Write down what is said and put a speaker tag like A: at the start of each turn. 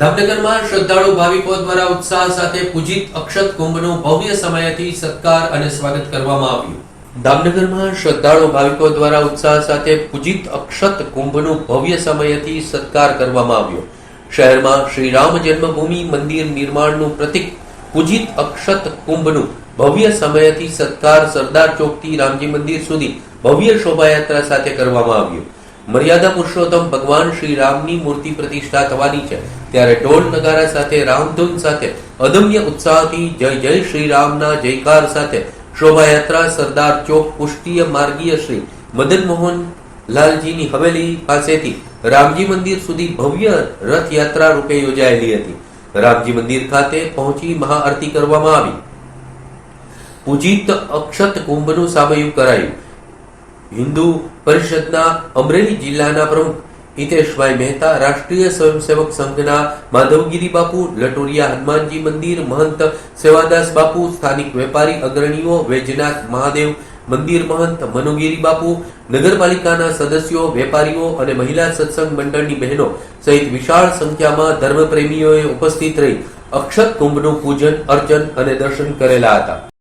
A: દામનગરમાં શ્રદ્ધાળુ ભાવિકો દ્વારા ઉત્સાહ સાથે પૂજિત અક્ષત કુંભનું ભવ્ય સમયથી સત્કાર અને સ્વાગત કરવામાં આવ્યું. ધામનગરમાં શ્રદ્ધાળુ ભાવિકો દ્વારા ઉત્સાહ સાથે પૂજિત અક્ષત કુંભનું ભવ્ય સમયથી સત્કાર કરવામાં આવ્યો. શહેરમાં શ્રી રામ જન્મભૂમિ મંદિર નિર્માણનું પ્રતિક પૂજિત અક્ષત કુંભનું ભવ્ય સમયથી સત્કાર સરદાર ચોકથી રામજી મંદિર સુધી ભવ્ય શોભાયાત્રા સાથે કરવામાં આવ્યું. મર્યાદા પુરુષોત્તમ ભગવાન શ્રી રામની મૂર્તિ પ્રતિષ્ઠા થવાની છે. ત્યારે ઢોલ નગારા સાથે, રામધૂન સાથે, અદમ્ય ઉત્સાહથી જય જય શ્રી રામના જયકાર સાથે શોભાયાત્રા, સરદાર ચોક, પુષ્ટિય માર્ગીય શ્રી મદન મોહન લાલજીની હવેલી પાસેથી રામજી મંદિર સુધી ભવ્ય રથયાત્રા રૂપે યોજાયેલી હતી. રામજી મંદિર ખાતે પહોંચી મહાઆરતી કરવામાં આવી. પૂજિત અક્ષત કુંભનું સામયું કરાયું. હિન્દુ પરિષદના અમરેલી જિલ્લાના પ્રમુખ હિતેશભાઈ મહેતા, રાષ્ટ્રીય સ્વયંસેવક સંઘના માધવગીરી બાપુ, લટોરિયા હનુમાનજી મંદિર, મહંત સેવાદાસ બાપુ, સ્થાનિક વેપારી અગ્રણીઓ, વૈજનાથ મહાદેવ મંદિર મહંત, મનુગીરી બાપુ, નગરપાલિકાના સદસ્યો, વેપારીઓ અને મહિલા સત્સંગ મંડળની બહેનો સહિત વિશાળ સંખ્યામાં ધર્મપ્રેમીઓએ ઉપસ્થિત રહી અક્ષત કુંભનું પૂજન, અર્ચન અને દર્શન કરેલા હતા.